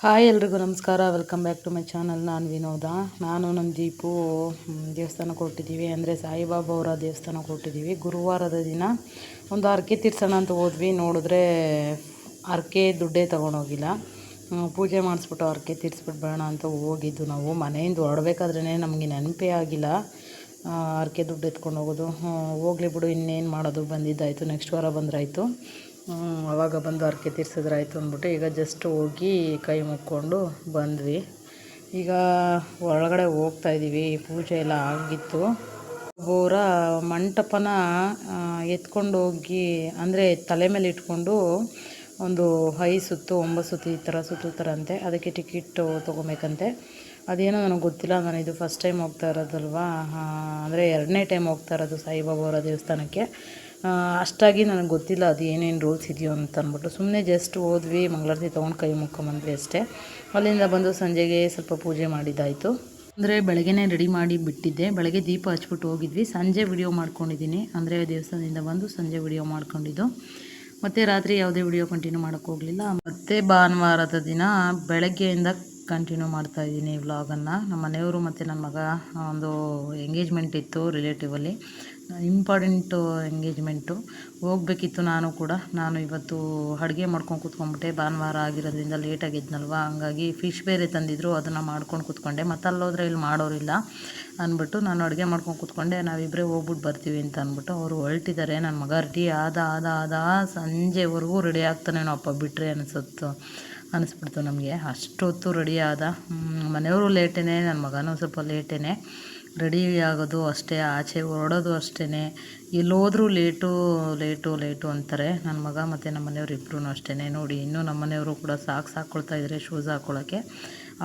Hi ಎಲ್ರಿಗೂ ನಮಸ್ಕಾರ. Welcome back to my channel ನಾನು ವಿನೋದ. ನಾನು ನಮ್ಮ ದೀಪು ದೇವಸ್ಥಾನಕ್ಕೆ ಹೊರಟಿದ್ದೀವಿ ಅಂದರೆ ಸಾಯಿಬಾಬಾ ಅವರ ದೇವಸ್ಥಾನಕ್ಕೆ ಕೊಟ್ಟಿದ್ದೀವಿ ಗುರುವಾರದ ದಿನ ಒಂದು ಹರಕೆ ತೀರ್ಸೋಣ ಅಂತ ಹೋದ್ವಿ. ನೋಡಿದ್ರೆ ಹರಕೆ ದುಡ್ಡೇ ತೊಗೊಂಡೋಗಿಲ್ಲ ಪೂಜೆ ಮಾಡಿಸ್ಬಿಟ್ಟು ಹರಕೆ ತೀರಿಸ್ಬಿಟ್ಟು ಬೇಡ ಅಂತ ಹೋಗಿದ್ದು ನಾವು. ಮನೆಯಿಂದ ಹೊರಡ್ಬೇಕಾದ್ರೇ ನಮಗೆ ನೆನಪೇ ಆಗಿಲ್ಲ. ಹರಕೆ ದುಡ್ಡು ಎತ್ಕೊಂಡು ಹೋಗೋದು. ಹೋಗ್ಲಿ ಬಿಡು, ಇನ್ನೇನು ಮಾಡೋದು? ಬಂದಿದ್ದಾಯಿತು. ನೆಕ್ಸ್ಟ್ ವಾರ ಬಂದ್ರಾಯ್ತು. ಅವಾಗ ಬಂದು ಹರಕೆ ತೀರ್ಸಿದ್ರಾಯ್ತು ಅಂದ್ಬಿಟ್ಟು ಈಗ ಜಸ್ಟ್ ಹೋಗಿ ಕೈ ಮುಕ್ಕೊಂಡು ಬಂದ್ವಿ. ಈಗ ಒಳಗಡೆ ಹೋಗ್ತಾ ಇದ್ದೀವಿ ಪೂಜೆ ಎಲ್ಲ ಆಗಿತ್ತು. ಬೋರ ಮಂಟಪನ ಎತ್ಕೊಂಡು ಹೋಗಿ, ಅಂದರೆ ತಲೆ ಮೇಲೆ ಇಟ್ಕೊಂಡು ಒಂದು ಐ ಸುತ್ತು, ಒಂಬತ್ತು ಸುತ್ತು ಈ ಥರ ಸುತ್ತುತ್ತಾರಂತೆ. ಅದಕ್ಕೆ ಟಿಕೆಟ್ ತೊಗೊಬೇಕಂತೆ. ಅದೇನೋ ನನಗೆ ಗೊತ್ತಿಲ್ಲ, ನಾನು ಇದು ಫಸ್ಟ್ ಟೈಮ್ ಹೋಗ್ತಾ ಇರೋದಲ್ವಾ? ಅಂದರೆ ಎರಡನೇ ಟೈಮ್ ಹೋಗ್ತಾ ಇರೋದು ಸಾಯಿಬಾಬಾ ಅವರ ದೇವಸ್ಥಾನಕ್ಕೆ. ಅಷ್ಟಾಗಿ ನನಗೆ ಗೊತ್ತಿಲ್ಲ ಅದು ಏನೇನು ರೂಲ್ಸ್ ಇದೆಯೋ ಅಂತ ಅಂದ್ಬಿಟ್ಟು. ಸುಮ್ಮನೆ ಜಸ್ಟ್ ಹೋದ್ವಿ, ಮಂಗಳಾರತಿ ತೊಗೊಂಡು ಕೈ ಮುಕ್ಕೊಂಬಂದ್ವಿ ಅಷ್ಟೇ. ಅಲ್ಲಿಂದ ಬಂದು ಸಂಜೆಗೆ ಸ್ವಲ್ಪ ಪೂಜೆ ಮಾಡಿದ್ದಾಯಿತು. ಅಂದರೆ ಬೆಳಗ್ಗೆನೇ ರೆಡಿ ಮಾಡಿ ಬಿಟ್ಟಿದ್ದೆ. ಬೆಳಗ್ಗೆ ದೀಪ ಹಚ್ಬಿಟ್ಟು ಹೋಗಿದ್ವಿ. ಸಂಜೆ ವಿಡಿಯೋ ಮಾಡ್ಕೊಂಡಿದ್ದೀನಿ. ಅಂದರೆ ದೇವಸ್ಥಾನದಿಂದ ಬಂದು ಸಂಜೆ ವಿಡಿಯೋ ಮಾಡ್ಕೊಂಡಿದ್ದು. ಮತ್ತು ರಾತ್ರಿ ಯಾವುದೇ ವಿಡಿಯೋ ಕಂಟಿನ್ಯೂ ಮಾಡೋಕ್ಕೋಗಲಿಲ್ಲ ಮತ್ತು ಭಾನುವಾರದ ದಿನ ಬೆಳಗ್ಗೆಯಿಂದ ಕಂಟಿನ್ಯೂ ಮಾಡ್ತಾ ಇದ್ದೀನಿ ವ್ಲಾಗನ್ನು ನಮ್ಮ ಮನೆಯವರು ಮತ್ತು ನನ್ನ ಮಗ ಒಂದು ಎಂಗೇಜ್ಮೆಂಟ್ ಇತ್ತು ರಿಲೇಟಿವಲ್ಲಿ ಇಂಪಾರ್ಟೆಂಟು ಎಂಗೇಜ್ಮೆಂಟು ಹೋಗಬೇಕಿತ್ತು ನಾನು ಕೂಡ. ನಾನು ಇವತ್ತು ಅಡುಗೆ ಮಾಡ್ಕೊಂಡು ಕೂತ್ಕೊಂಡ್ಬಿಟ್ಟೆ. ಭಾನುವಾರ ಆಗಿರೋದ್ರಿಂದ ಲೇಟಾಗಿ ಎದ್ನಲ್ವ ಹಂಗಾಗಿ ಫಿಶ್ ಬೇರೆ ತಂದಿದ್ರು. ಅದನ್ನು ಮಾಡ್ಕೊಂಡು ಕೂತ್ಕೊಂಡೆ. ಮತ್ತೆ ಅಲ್ಲೋದ್ರೆ ಇಲ್ಲಿ ಮಾಡೋರಿಲ್ಲ ಅಂದ್ಬಿಟ್ಟು ನಾನು ಅಡುಗೆ ಮಾಡ್ಕೊಂಡು ಕೂತ್ಕೊಂಡೆ. ನಾವಿಬ್ಬರೇ ಹೋಗ್ಬಿಟ್ಟು ಬರ್ತೀವಿ ಅಂತ ಅಂದ್ಬಿಟ್ಟು ಅವರು ಹೊರಟಿದ್ದಾರೆ. ನನ್ನ ಮಗ ರೆಡಿ ಆದ ಆದ ಆದ, ಸಂಜೆವರೆಗೂ ರೆಡಿ ಆಗ್ತಾನೇನೋ ಅಪ್ಪ. ಬಿಟ್ಟರೆ ಅನಿಸುತ್ತು. ಅನಿಸ್ಬಿಡ್ತು ನಮಗೆ. ಅಷ್ಟೊತ್ತು ರೆಡಿ ಆದ ಮನೆಯವರು ಲೇಟೇ ನನ್ನ ಮಗನೂ ಸ್ವಲ್ಪ ಲೇಟೇ ರೆಡಿ ಆಗೋದು ಅಷ್ಟೇ, ಆಚೆ ಹೊರಡೋದು ಅಷ್ಟೇ ಎಲ್ಲೋದ್ರೂ ಲೇಟು ಲೇಟು ಲೇಟು ಅಂತಾರೆ. ನನ್ನ ಮಗ ಮತ್ತು ನಮ್ಮ ಮನೆಯವ್ರು ಇಬ್ಬರೂ ಅಷ್ಟೇ ನೋಡಿ, ಇನ್ನೂ ನಮ್ಮ ಮನೆಯವರು ಕೂಡ ಸಾಕ್ಸ್ ಹಾಕ್ಕೊಳ್ತಾ ಇದ್ದಾರೆ ಶೂಸ್ ಹಾಕ್ಕೊಳ್ಳೋಕ್ಕೆ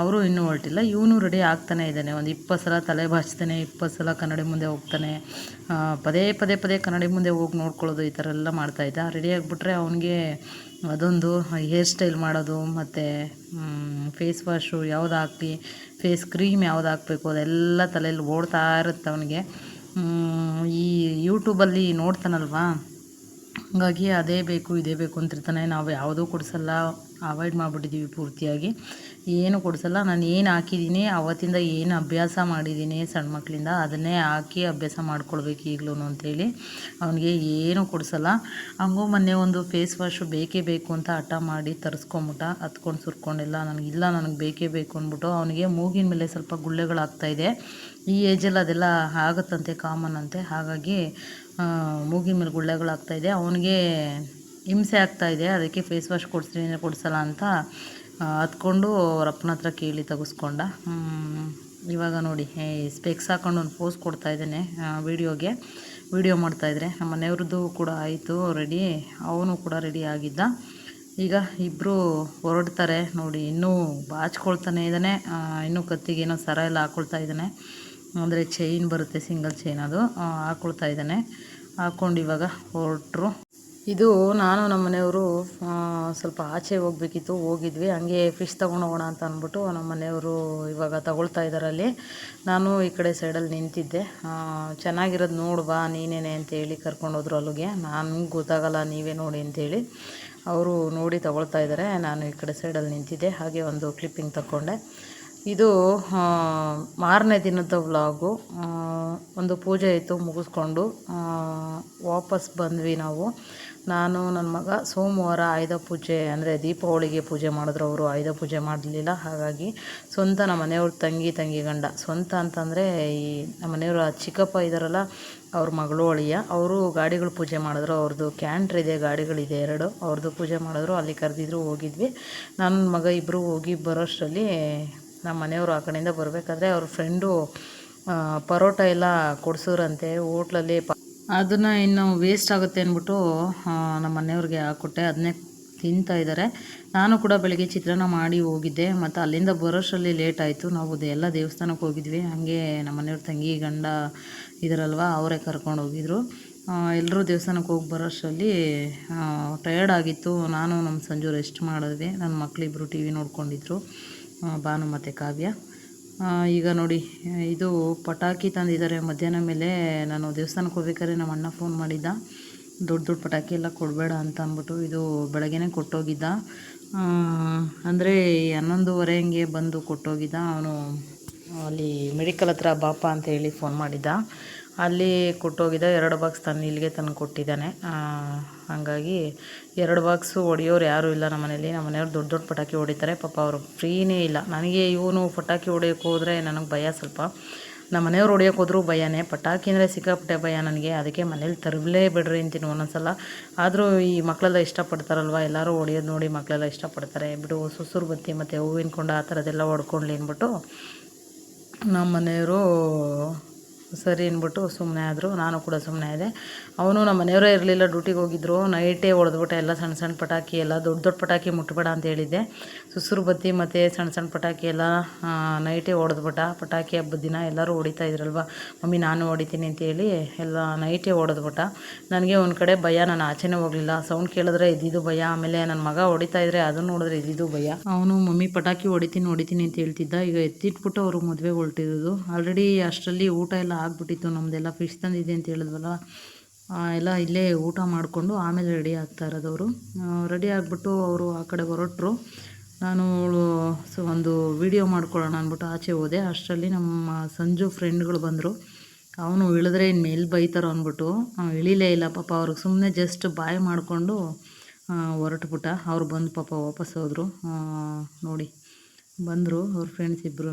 ಅವರು ಇನ್ನೂ ಹೊರಟಿಲ್ಲ. ಇವನು ರೆಡಿ ಆಗ್ತಾನೆ ಇದ್ದಾನೆ. ಒಂದು ಇಪ್ಪತ್ತು ಸಲ ತಲೆ ಬಾಚ್ತಾನೆ ಇಪ್ಪತ್ತು ಸಲ ಕನ್ನಡಿ ಮುಂದೆ ಹೋಗ್ತಾನೆ. ಪದೇ ಪದೇ ಪದೇ ಕನ್ನಡಿ ಮುಂದೆ ಹೋಗಿ ನೋಡ್ಕೊಳ್ಳೋದು ಈ ಥರ ಎಲ್ಲ ಮಾಡ್ತಾಯಿದ್ದ ರೆಡಿ ಆಗಿಬಿಟ್ರೆ ಅವನಿಗೆ ಅದೊಂದು ಹೇರ್ ಸ್ಟೈಲ್ ಮಾಡೋದು, ಮತ್ತು ಫೇಸ್ ವಾಶು ಯಾವ್ದು ಹಾಕಿ ಫೇಸ್ ಕ್ರೀಮ್ ಯಾವ್ದು ಹಾಕಬೇಕು, ಅದೆಲ್ಲ ತಲೆಯಲ್ಲಿ ಓಡ್ತಾ ಇರುತ್ತೆ ಅವನಿಗೆ. ಈ ಯೂಟ್ಯೂಬಲ್ಲಿ ನೋಡ್ತಾನಲ್ವಾ? ಹಾಗಾಗಿ ಅದೇ ಬೇಕು, ಇದೇ ಬೇಕು ಅಂತಿರ್ತಾನೆ. ನಾವು ಯಾವುದೂ ಕೊಡಿಸಲ್ಲ. ಅವಾಯ್ಡ್ ಮಾಡಿಬಿಟ್ಟಿದ್ದೀವಿ ಪೂರ್ತಿಯಾಗಿ. ಏನು ಕೊಡಿಸಲ್ಲ. ನಾನು ಏನು ಹಾಕಿದ್ದೀನಿ ಅವತ್ತಿಂದ ಏನು ಅಭ್ಯಾಸ ಮಾಡಿದ್ದೀನಿ ಸಣ್ಣ ಮಕ್ಕಳಿಂದ ಅದನ್ನೇ ಹಾಕಿ ಅಭ್ಯಾಸ ಮಾಡ್ಕೊಳ್ಬೇಕು ಈಗಲೂ ಅಂತೇಳಿ. ಅವನಿಗೆ ಏನು ಕೊಡಿಸಲ್ಲ. ಹಂಗೂ ಮೊನ್ನೆ ಒಂದು ಫೇಸ್ ವಾಶು ಬೇಕೇ ಬೇಕು ಅಂತ ಹಠ ಮಾಡಿ ತರಿಸ್ಕೊಂಬಿಟ್ಟ, ಹತ್ಕೊಂಡು ಸುರ್ಕೊಂಡೆಲ್ಲ. ನನಗಿಲ್ಲ ನನಗೆ ಬೇಕೇ ಬೇಕು ಅಂದ್ಬಿಟ್ಟು ಅವನಿಗೆ ಮೂಗಿನ ಮೇಲೆ ಸ್ವಲ್ಪ ಗುಳ್ಳೆಗಳಾಗ್ತಾಯಿದೆ ಈ ಏಜಲ್ಲಿ ಅದೆಲ್ಲ ಆಗುತ್ತಂತೆ, ಕಾಮನ್ ಅಂತೆ. ಹಾಗಾಗಿ ಮೂಗಿನ ಮೇಲೆ ಗುಳ್ಳೆಗಳಾಗ್ತಾಯಿದೆ ಅವನಿಗೆ ಹಿಂಸೆ ಆಗ್ತಾಯಿದೆ ಅದಕ್ಕೆ ಫೇಸ್ ವಾಶ್ ಕೊಡಿಸ್ತೀನಿ, ಕೊಡಿಸಲ್ಲ ಅಂತ ಹತ್ಕೊಂಡು ಅವ್ರ ಅಪ್ಪನ ಹತ್ರ ಕೇಳಿ ತೆಗೆಸ್ಕೊಂಡ. ಇವಾಗ ನೋಡಿ ಸ್ಪೆಕ್ಸ್ ಹಾಕೊಂಡು ಒಂದು ಪೋಸ್ ಕೊಡ್ತಾ ವಿಡಿಯೋಗೆ ವೀಡಿಯೋಗೆ ವೀಡಿಯೋ ಮಾಡ್ತಾಯಿದ್ರೆ ನಮ್ಮ ಮನೆಯವ್ರದ್ದು ಕೂಡ ಆಯಿತು ರೆಡಿ ಅವನು ಕೂಡ ರೆಡಿ ಆಗಿದ್ದ. ಈಗ ಇಬ್ಬರು ಹೊರಡ್ತಾರೆ ನೋಡಿ, ಇನ್ನೂ ಬಾಚ್ಕೊಳ್ತಾನೆ ಇದ್ದಾನೆ ಇನ್ನೂ ಕತ್ತಿಗೆ ಏನೋ ಸರ ಎಲ್ಲ ಹಾಕ್ಕೊಳ್ತಾ ಇದ್ದಾನೆ. ಅಂದರೆ ಚೈನ್ ಬರುತ್ತೆ ಸಿಂಗಲ್ ಚೈನ್ ಅದು ಹಾಕೊಳ್ತಾ ಹಾಕ್ಕೊಳ್ತಾ ಇದ್ದಾನೆ. ಹಾಕ್ಕೊಂಡು ಇವಾಗ ಹೊರಟ್ರು. ಇದು ನಾನು ನಮ್ಮ ಮನೆಯವರು ಸ್ವಲ್ಪ ಆಚೆ ಹೋಗ್ಬೇಕಿತ್ತು, ಹೋಗಿದ್ವಿ. ಹಂಗೆ ಫಿಶ್ ಹೋಗೋಣ ಅಂತ ಅಂದ್ಬಿಟ್ಟು ನಮ್ಮ ಮನೆಯವರು ಇವಾಗ ತಗೊಳ್ತಾ ಇದ್ದಾರೆ ಅಲ್ಲಿ ನಾನು ಈ ಕಡೆ ಸೈಡಲ್ಲಿ ನಿಂತಿದ್ದೆ. ಚೆನ್ನಾಗಿರೋದು ನೋಡು ಬಾ, ನೀನೇನೆ ಅಂತೇಳಿ ಕರ್ಕೊಂಡೋದ್ರು ಅಲ್ಲಿಗೆ. ನಾನು ಗೊತ್ತಾಗಲ್ಲ, ನೀವೇ ನೋಡಿ ಅಂತೇಳಿ ಅವರು ನೋಡಿ ತಗೊಳ್ತಾ ಇದ್ದಾರೆ ನಾನು ಈ ಕಡೆ ಸೈಡಲ್ಲಿ ನಿಂತಿದ್ದೆ. ಹಾಗೆ ಒಂದು ಕ್ಲಿಪ್ಪಿಂಗ್ ತಗೊಂಡೆ ಇದು ಮಾರನೇ ದಿನದ ವ್ಲಾಗು. ಒಂದು ಪೂಜೆ ಇತ್ತು ಮುಗಿಸ್ಕೊಂಡು ವಾಪಸ್ ಬಂದ್ವಿ ನಾವು. ನಾನು ನನ್ನ ಮಗ ಸೋಮವಾರ ಆಯುಧ ಪೂಜೆ, ಅಂದರೆ ದೀಪಾವಳಿಗೆ ಪೂಜೆ ಮಾಡಿದ್ರು. ಅವರು ಆಯುಧ ಪೂಜೆ ಮಾಡಲಿಲ್ಲ. ಹಾಗಾಗಿ ಸ್ವಂತ ನಮ್ಮ ಮನೆಯವ್ರ ತಂಗಿ ತಂಗಿ ಗಂಡ. ಸ್ವಂತ ಅಂತಂದರೆ ಈ ನಮ್ಮ ಮನೆಯವರು ಚಿಕ್ಕಪ್ಪ ಇದ್ದಾರಲ್ಲ ಅವ್ರ ಮಗಳು ಅಳಿಯ. ಅವರು ಗಾಡಿಗಳು ಪೂಜೆ ಮಾಡಿದ್ರು. ಅವ್ರದ್ದು ಕ್ಯಾಂಟ್ರ್ ಇದೆ, ಗಾಡಿಗಳಿದೆ ಎರಡು. ಅವ್ರದ್ದು ಪೂಜೆ ಮಾಡಿದ್ರು. ಅಲ್ಲಿ ಕರೆದಿದ್ರು, ಹೋಗಿದ್ವಿ. ನನ್ನ ಮಗ ಇಬ್ಬರು ಹೋಗಿ ಬರೋಷ್ಟರಲ್ಲಿ ನಮ್ಮ ಮನೆಯವರು ಆ ಕಡೆಯಿಂದ ಬರಬೇಕಾದ್ರೆ ಅವ್ರ ಫ್ರೆಂಡು ಪರೋಟ ಎಲ್ಲ ಕೊಡ್ಸೋರಂತೆ ಹೋಟ್ಲಲ್ಲಿ. ಪ ಅದನ್ನು ಇನ್ನು ವೇಸ್ಟ್ ಆಗುತ್ತೆ ಅಂದ್ಬಿಟ್ಟು ನಮ್ಮ ಮನೆಯವ್ರಿಗೆ ಹಾಕ್ಕೊಟ್ಟೆ ಅದನ್ನೇ ತಿಂತಾ ಇದ್ದಾರೆ ನಾನು ಕೂಡ ಬೆಳಗ್ಗೆ ಚಿತ್ರಾನ್ನ ಮಾಡಿ ಹೋಗಿದ್ದೆ, ಮತ್ತು ಅಲ್ಲಿಂದ ಬರೋಷ್ಟರಲ್ಲಿ ಲೇಟ್ ಆಯಿತು. ನಾವು ಎಲ್ಲ ದೇವಸ್ಥಾನಕ್ಕೆ ಹೋಗಿದ್ವಿ. ಹಾಗೆ ನಮ್ಮ ಮನೆಯವ್ರ ತಂಗಿ, ಗಂಡ ಇದರಲ್ವ, ಅವರೇ ಕರ್ಕೊಂಡು ಹೋಗಿದ್ರು. ಎಲ್ಲರೂ ದೇವಸ್ಥಾನಕ್ಕೆ ಹೋಗಿ ಬರೋಷ್ಟರಲ್ಲಿ ಟಯರ್ಡ್ ಆಗಿತ್ತು. ನಾನು, ನಮ್ಮ ಸಂಜು ರೆಸ್ಟ್ ಮಾಡಿದ್ವಿ. ನನ್ನ ಮಕ್ಕಳಿಬ್ಬರು ಟಿ ವಿ ನೋಡ್ಕೊಂಡಿದ್ರು. ಆ, ಭಾನು ಮತ್ತು ಕಾವ್ಯ. ಈಗ ನೋಡಿ ಇದು ಪಟಾಕಿ ತಂದಿದ್ದಾರೆ ಮಧ್ಯಾಹ್ನ ಮೇಲೆ. ನಾನು ದೇವಸ್ಥಾನಕ್ಕೆ ಹೋಗ್ಬೇಕಾದ್ರೆ ನಮ್ಮ ಅಣ್ಣ ಫೋನ್ ಮಾಡಿದ್ದ. ದೊಡ್ಡ ದೊಡ್ಡ ಪಟಾಕಿ ಎಲ್ಲ ಕೊಡಬೇಡ ಅಂತ ಅಂದ್ಬಿಟ್ಟು ಇದು ಬೆಳಗ್ಗೆನೇ ಕೊಟ್ಟೋಗಿದ್ದ. ಅಂದರೆ ಹನ್ನೊಂದುವರೆ ಹಂಗೆ ಬಂದು ಕೊಟ್ಟೋಗಿದ್ದ. ಅವನು ಅಲ್ಲಿ ಮೆಡಿಕಲ್ ಹತ್ರ ಬಾಪ ಅಂತ ಹೇಳಿ ಫೋನ್ ಮಾಡಿದ್ದ. ಅಲ್ಲಿ ಕೊಟ್ಟೋಗಿದ್ದ, ಎರಡು ಬಾಕ್ಸ್ ತಂದು ಇಲ್ಲಿಗೆ ತಂದು ಕೊಟ್ಟಿದ್ದಾನೆ. ಹಾಗಾಗಿ ಎರಡು ಬಾಕ್ಸು ಹೊಡೆಯೋರು ಯಾರೂ ಇಲ್ಲ ನಮ್ಮ ಮನೇಲಿ. ನಮ್ಮ ಮನೆಯವ್ರು ದೊಡ್ಡ ದೊಡ್ಡ ಪಟಾಕಿ ಹೊಡಿತಾರೆ. ಪಾಪ ಅವರು ಫ್ರೀನೇ ಇಲ್ಲ. ನನಗೆ ಇವನು ಪಟಾಕಿ ಹೊಡೆಯೋಕೆ ಹೋದರೆ ನನಗೆ ಭಯ ಸ್ವಲ್ಪ. ನಮ್ಮ ಮನೆಯವ್ರು ಹೊಡೆಯೋಕೆ ಹೋದರೂ ಭಯನೇ. ಪಟಾಕಿ ಅಂದರೆ ಸಿಕ್ಕಾಪಟ್ಟೆ ಭಯ ನನಗೆ. ಅದಕ್ಕೆ ಮನೇಲಿ ತರಲೇ ಬಿಡ್ರಿ ಅಂತೀನಿ ಒಂದೊಂದ್ಸಲ. ಆದರೂ ಈ ಮಕ್ಕಳೆಲ್ಲ ಇಷ್ಟಪಡ್ತಾರಲ್ವ? ಎಲ್ಲರೂ ಹೊಡೆಯೋದು ನೋಡಿ ಮಕ್ಕಳೆಲ್ಲ ಇಷ್ಟಪಡ್ತಾರೆ. ಬಿಡು, ಸುಸುರು ಬತ್ತಿ ಮತ್ತು ಹೂವಿನ ಕೊಂಡ ಆ ಥರದ್ದೆಲ್ಲ ಹೊಡ್ಕೊಂಡ್ಲಿ ಅಂದ್ಬಿಟ್ಟು ನಮ್ಮ ಮನೆಯವರು ಸರಿ ಅಂದ್ಬಿಟ್ಟು ಸುಮ್ಮನೆ ಆದರು, ನಾನು ಕೂಡ ಸುಮ್ಮನೆ ಇದೆ ಅವನು ನಮ್ಮ ಮನೆಯವರೇ ಇರಲಿಲ್ಲ ಡ್ಯೂಟಿಗೆ ಹೋಗಿದ್ರು. ನೈಟೇ ಹೊಡೆದ್ಬಿಟ್ಟೆ ಎಲ್ಲ ಸಣ್ಣ ಸಣ್ಣ ಪಟಾಕಿ ಎಲ್ಲ, ದೊಡ್ಡ ದೊಡ್ಡ ಪಟಾಕಿ ಮುಟ್ಬೇಡ ಅಂತ ಹೇಳಿದ್ದೆ. ಸುಸುರು ಬತ್ತಿ ಮತ್ತು ಸಣ್ಣ ಸಣ್ಣ ಪಟಾಕಿ ಎಲ್ಲ ನೈಟೇ ಹೊಡೆದ್ಬಿಟ್ಟ. ಪಟಾಕಿ ಹಬ್ಬದ ದಿನ ಎಲ್ಲರೂ ಹೊಡಿತಾ ಇದ್ರಲ್ವ? ಮಮ್ಮಿ, ನಾನು ಹೊಡಿತೀನಿ ಅಂತೇಳಿ ಎಲ್ಲ ನೈಟೇ ಹೊಡೆದ್ಬಿಟ್ಟ. ನನಗೆ ಒಂದು ಕಡೆ ಭಯ, ನಾನು ಆಚೆನೇ ಹೋಗಲಿಲ್ಲ. ಸೌಂಡ್ ಕೇಳಿದ್ರೆ ಇದ್ದಿದ್ದು ಭಯ. ಆಮೇಲೆ ನನ್ನ ಮಗ ಹೊಡಿತಾ ಇದ್ರೆ ಅದನ್ನು ನೋಡಿದ್ರೆ ಇದ್ದಿದ್ದು ಭಯ. ಅವನು, ಮಮ್ಮಿ, ಪಟಾಕಿ ಹೊಡಿತೀನಿ ಹೊಡಿತೀನಿ ಅಂತ ಹೇಳ್ತಿದ್ದ. ಈಗ ಎತ್ತಿಟ್ಬಿಟ್ಟು ಅವರು ಮದುವೆ ಹೊರಟಿರೋದು. ಆಲ್ರೆಡಿ ಅಷ್ಟರಲ್ಲಿ ಊಟ ಎಲ್ಲ ಆಗ್ಬಿಟ್ಟಿತ್ತು ನಮ್ಮದೆಲ್ಲ ಫಿಶ್ ತಂದಿದೆ ಅಂತ ಹೇಳಿದ್ವಲ್ಲ ಎಲ್ಲ ಇಲ್ಲೇ ಊಟ ಮಾಡಿಕೊಂಡು ಆಮೇಲೆ ರೆಡಿ ಆಗ್ತಾ ಇರೋದವರು. ರೆಡಿ ಆಗಿಬಿಟ್ಟು ಅವರು ಆ ಕಡೆ ಹೊರಟರು. ನಾನು ಸೊ ಒಂದು ವಿಡಿಯೋ ಮಾಡ್ಕೊಳ್ಳೋಣ ಅಂದ್ಬಿಟ್ಟು ಆಚೆ ಹೋದೆ. ಅಷ್ಟರಲ್ಲಿ ನಮ್ಮ ಸಂಜು ಫ್ರೆಂಡ್ಗಳು ಬಂದರು. ಅವನು ಇಳಿದ್ರೆ ಇನ್ನು ಮೇಲೆ ಬೈತಾರೋ ಅಂದ್ಬಿಟ್ಟು ಇಳಿಲೇ ಇಲ್ಲ ಪಾಪ, ಅವ್ರಿಗೆ ಸುಮ್ಮನೆ ಜಸ್ಟ್ ಬಾಯ್ ಮಾಡಿಕೊಂಡು ಹೊರಟುಬಿಟ್ಟ. ಅವ್ರು ಬಂದು ಪಾಪ ವಾಪಸ್ ಹೋದರು. ನೋಡಿ. ಬಂದರು ಅವ್ರ ಫ್ರೆಂಡ್ಸ್ ಇಬ್ಬರೂ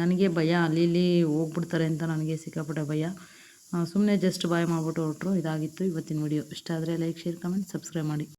ನನಗೆ ಭಯ, ಅಲ್ಲಿ ಇಲ್ಲಿ ಹೋಗ್ಬಿಡ್ತಾರೆ ಅಂತ ನನಗೆ ಸಿಕ್ಕಾಪಟ್ಟೆ ಭಯ. ಸುಮ್ಮನೆ ಜಸ್ಟ್ ಬಾಯ್ ಮಾಡಿಬಿಟ್ಟು ಹೊರಟ್ರು, ಇದಾಗಿತ್ತು ಇವತ್ತಿನ ವಿಡಿಯೋ ಇಷ್ಟ ಆದರೆ ಲೈಕ್ ಶೇರ್ ಕಮೆಂಟ್ ಸಬ್ಸ್ಕ್ರೈಬ್ ಮಾಡಿ.